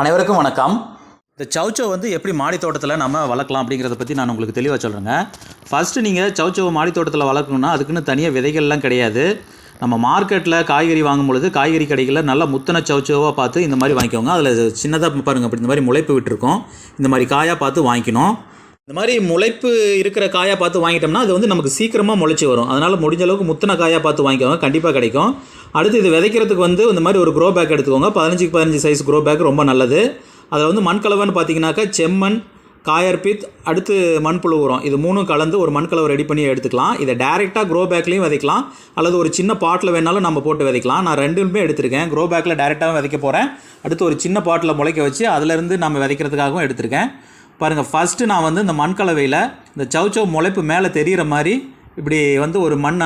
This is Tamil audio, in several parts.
அனைவருக்கும் வணக்கம். இந்த சௌச்சோ வந்து எப்படி மாடி தோட்டத்தில் நம்ம வளர்க்கலாம் அப்படிங்கிறத பற்றி நான் உங்களுக்கு தெளிவாக சொல்கிறேங்க ஃபஸ்ட்டு நீங்கள் சவுச்சவை மாடி தோட்டத்தில் வளர்க்கணுன்னா அதுக்குன்னு தனியாக விதைகள்லாம் கிடையாது. நம்ம மார்க்கெட்டில் காய்கறி வாங்கும் பொழுது காய்கறி கடைகளில் நல்லா முத்தனை சவுச்சவாக பார்த்து இந்த மாதிரி வாங்கிக்கோங்க. அதில் சின்னதாக பாருங்கள் அப்படி இந்த மாதிரி முளைப்பு விட்டுருக்கோம். இந்த மாதிரி காயாக பார்த்து வாங்கிக்கணும். இந்த மாதிரி முளைப்பு இருக்கிற காயாக பார்த்து வாங்கிட்டோம்னா அது வந்து நமக்கு சீக்கிரமாக முளைச்சி வரும். அதனால் முடிஞ்ச அளவுக்கு முத்தின காயாக பார்த்து வாங்கிக்கோங்க. கண்டிப்பாக கிடைக்கும். அடுத்து இது விதைக்கிறதுக்கு வந்து இந்த மாதிரி ஒரு க்ரோ பேக் எடுத்துக்கோங்க. பதினஞ்சுக்கு பதினஞ்சு சைஸ் க்ரோ பேக் ரொம்ப நல்லது. அதில் வந்து மண் கலவைன்னு பார்த்தீங்கன்னாக்கா செம்மண் காயர்பித் அடுத்து மண்புழு உரம். இது மூணும் கலந்து ஒரு மண் கலவை ரெடி பண்ணி எடுத்துக்கலாம். இதை டேரெக்டாக க்ரோ பேக்லேயும் விதைக்கலாம். அல்லது ஒரு சின்ன பாட்டில் வேணாலும் நம்ம போட்டு விதைக்கலாம். நான் ரெண்டுமே எடுத்திருக்கேன். க்ரோ பேக்கில் டேரெக்டாகவும் விதைக்க போகிறேன் அடுத்து ஒரு சின்ன பாட்டில் முளைக்க வச்சு அதுலேருந்து நம்ம விதைக்கிறதுக்காகவும் எடுத்திருக்கேன். பாருங்கள் ஃபஸ்ட்டு நான் வந்து இந்த மண் கலவையில் இந்த சௌச்சவ் முளைப்பு மேலே தெரிகிற மாதிரி இப்படி வந்து ஒரு மண்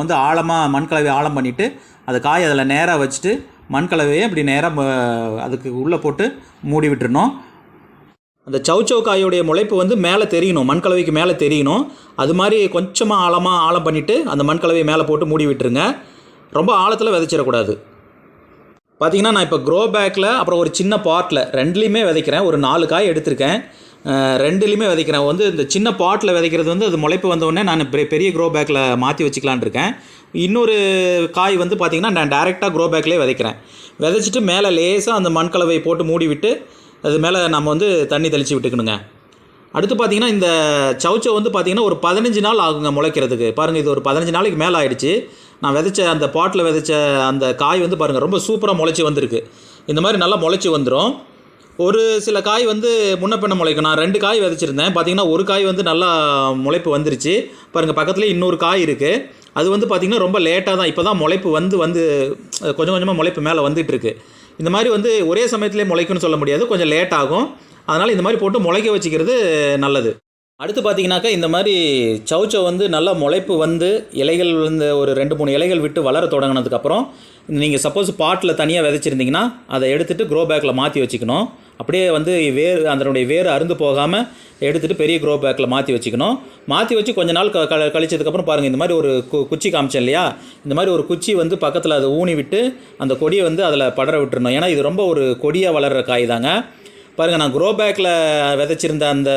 வந்து ஆழமாக மண் கலவையை ஆழம் பண்ணிவிட்டு அதை காய் அதில் நேராக வச்சுட்டு மண் கலவையை இப்படி நேராக அதுக்கு உள்ளே போட்டு மூடி விட்டுறணும். அந்த சௌச்சவ் காயோடைய முளைப்பு வந்து மேலே தெரியணும் மண் கலவைக்கு மேலே தெரியணும். அது மாதிரி கொஞ்சமாக ஆழமாக ஆழம் பண்ணிவிட்டு அந்த மண் கலவையை மேலே போட்டு மூடி விட்டுருங்க. ரொம்ப ஆழத்தில் விதைச்சிடக்கூடாது. பார்த்தீங்கன்னா நான் இப்போ க்ரோ பேக்கில் அப்புறம் ஒரு சின்ன பாட்டில் ரெண்டுலேயுமே விதைக்கிறேன். ஒரு நாலு காய் எடுத்திருக்கேன். ரெண்டுலேயுமே விதைக்கிறேன். வந்து இந்த சின்ன பாட்டில் விதைக்கிறது வந்து அது முளைப்பு வந்த நான் பெரிய பெரிய க்ரோ பேக்கில் மாற்றி வச்சுக்கலான்னு இருக்கேன். இன்னொரு காய் வந்து பார்த்திங்கன்னா நான் டேரெக்டாக க்ரோ பேக்லேயே விதைக்கிறேன். விதைச்சிட்டு மேலே லேசாக அந்த மண் கலவையை போட்டு மூடி விட்டு அது மேலே நம்ம வந்து தண்ணி தெளித்து விட்டுக்கணுங்க. அடுத்து பார்த்தீங்கன்னா இந்த சவுச்சோ வந்து பார்த்திங்கன்னா ஒரு பதினஞ்சு நாள் ஆகுங்க முளைக்கிறதுக்கு. பாருங்கள் இது ஒரு பதினஞ்சு நாளைக்கு மேலே ஆகிடுச்சு நான் விதைச்ச அந்த பாட்டில் விதைச்ச அந்த காய் வந்து பாருங்கள் ரொம்ப சூப்பராக முளைச்சி வந்திருக்கு. இந்த மாதிரி நல்லா முளைச்சி வந்துடும் ஒரு சில காய் வந்து முன்ன பின்ன முளைக்கும். நான் ரெண்டு காய் விதைச்சிருந்தேன். பார்த்தீங்கன்னா ஒரு காய் வந்து நல்லா முளைப்பு வந்துருச்சு. பாருங்கள் பக்கத்தில் இன்னொரு காய் இருக்குது அது வந்து பார்த்திங்கன்னா ரொம்ப லேட்டாக தான் இப்போ தான் முளைப்பு வந்து வந்து கொஞ்சம் கொஞ்சமாக முளைப்பு மேலே வந்துட்டு இருக்கு இந்த மாதிரி வந்து ஒரே சமயத்திலே முளைக்கும்னு சொல்ல முடியாது. கொஞ்சம் லேட் ஆகும். அதனால் இந்த மாதிரி போட்டு முளைக்க வச்சுக்கிறது நல்லது. அடுத்து பார்த்தீங்கன்னாக்கா இந்த மாதிரி சௌச்சோ வந்து நல்லா முளைப்பு வந்து இலைகள் வந்து ஒரு ரெண்டு மூணு இலைகள் விட்டு வளர தொடங்கினதுக்கப்புறம் நீங்கள் சப்போஸ் பாட்டில் தனியாக விதைச்சிருந்தீங்கன்னா அதை எடுத்துகிட்டு க்ரோ பேக்கில் மாற்றி வச்சுக்கணும். அப்படியே வந்து வேர் அதனுடைய வேர் அருந்து போகாமல் எடுத்துகிட்டு பெரிய க்ரோ பேக்கில் மாற்றி வச்சுக்கணும். மாற்றி வச்சு கொஞ்ச நாள் க க- கழிச்சதுக்கப்புறம் பாருங்கள் இந்த மாதிரி ஒரு கு குச்சி காமிச்சேன் இல்லையா? இந்த மாதிரி ஒரு குச்சி வந்து பக்கத்தில் அதை ஊனி விட்டு அந்த கொடியை வந்து அதில் படர விட்டுறணும். ஏன்னா இது ரொம்ப ஒரு கொடியாக வளர்கிற காய் தாங்க. பாருங்கள் நான் க்ரோ பேக்கில் விதைச்சிருந்த அந்த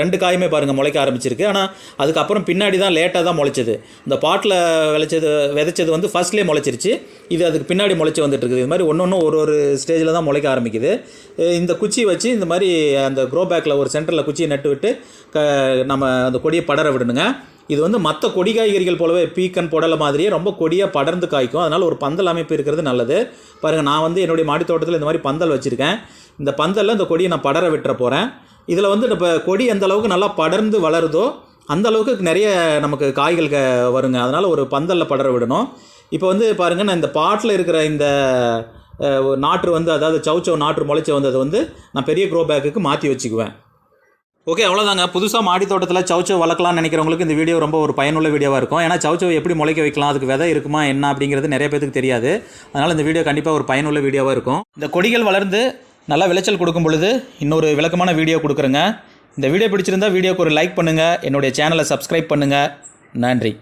ரெண்டு காயுமே பாருங்கள் முளைக்க ஆரம்பிச்சிருக்கு. ஆனால் அதுக்கப்புறம் பின்னாடி தான் லேட்டாக தான் முளைச்சது. இந்த பாட்டில் விளைச்சது விதைச்சது வந்து ஃபர்ஸ்ட்லேயே முளைச்சிருச்சு. இது அதுக்கு பின்னாடி முளைச்சி வந்துட்டுருக்குது. இது மாதிரி ஒன்று ஒன்று ஒரு ஒரு ஸ்டேஜில் தான் முளைக்க ஆரம்பிக்குது. இந்த குச்சி வச்சு இந்த மாதிரி அந்த க்ரோ பேக்கில் ஒரு சென்டரில் குச்சியை நட்டு விட்டு க நம்ம அந்த கொடியை படர விடணுங்க. இது வந்து மற்ற கொடி காய்கறிகள் போலவே பீக்கன் புடலை மாதிரியே ரொம்ப கொடியாக படர்ந்து காய்க்கும். அதனால் ஒரு பந்தல் அமைப்பு இருக்கிறது நல்லது. பாருங்கள் நான் வந்து என்னுடைய மாடி தோட்டத்தில் இந்த மாதிரி பந்தல் வச்சுருக்கேன். இந்த பந்தலில் இந்த கொடியை நான் படர விட்டுற போகிறேன் இதில் வந்து இப்போ கொடி எந்த அளவுக்கு நல்லா படர்ந்து வளருதோ அந்த அளவுக்கு நிறைய நமக்கு காய்கள் க வருங்க. அதனால் ஒரு பந்தலில் படர விடணும். இப்போ வந்து பாருங்கள் நான் இந்த பாட்டில் இருக்கிற இந்த நாற்று வந்து அதாவது சவுச்சவ் நாற்று முளைச்சி வந்தது வந்து நான் பெரிய க்ரோ பேக்குக்கு மாற்றி வச்சுக்குவேன். ஓகே அவ்வளோதாங்க புதுசாக மாடி தோட்டத்தில் சவுச்சவ் வளர்க்கலாம்னு நினைக்கிறவங்களுக்கு இந்த வீடியோ ரொம்ப ஒரு பயனுள்ள வீடியோவாக இருக்கும். ஏன்னா சவுச்சவ் எப்படி முளைக்க வைக்கலாம் அதுக்கு விதை இருக்குமா என்ன அப்படிங்கிறது நிறைய பேருக்கு தெரியாது. அதனால் இந்த வீடியோ கண்டிப்பாக ஒரு பயனுள்ள வீடியோவாக இருக்கும். இந்த கொடிகள் வளர்ந்து நல்லா விளைச்சல் கொடுக்கும் பொழுது இன்னொரு விளக்கமான வீடியோ கொடுக்குறேங்க. இந்த வீடியோ பிடிச்சிருந்தா வீடியோக்கு ஒரு லைக் பண்ணுங்கள் என்னுடைய சேனலை சப்ஸ்கிரைப் பண்ணுங்கள் நன்றி.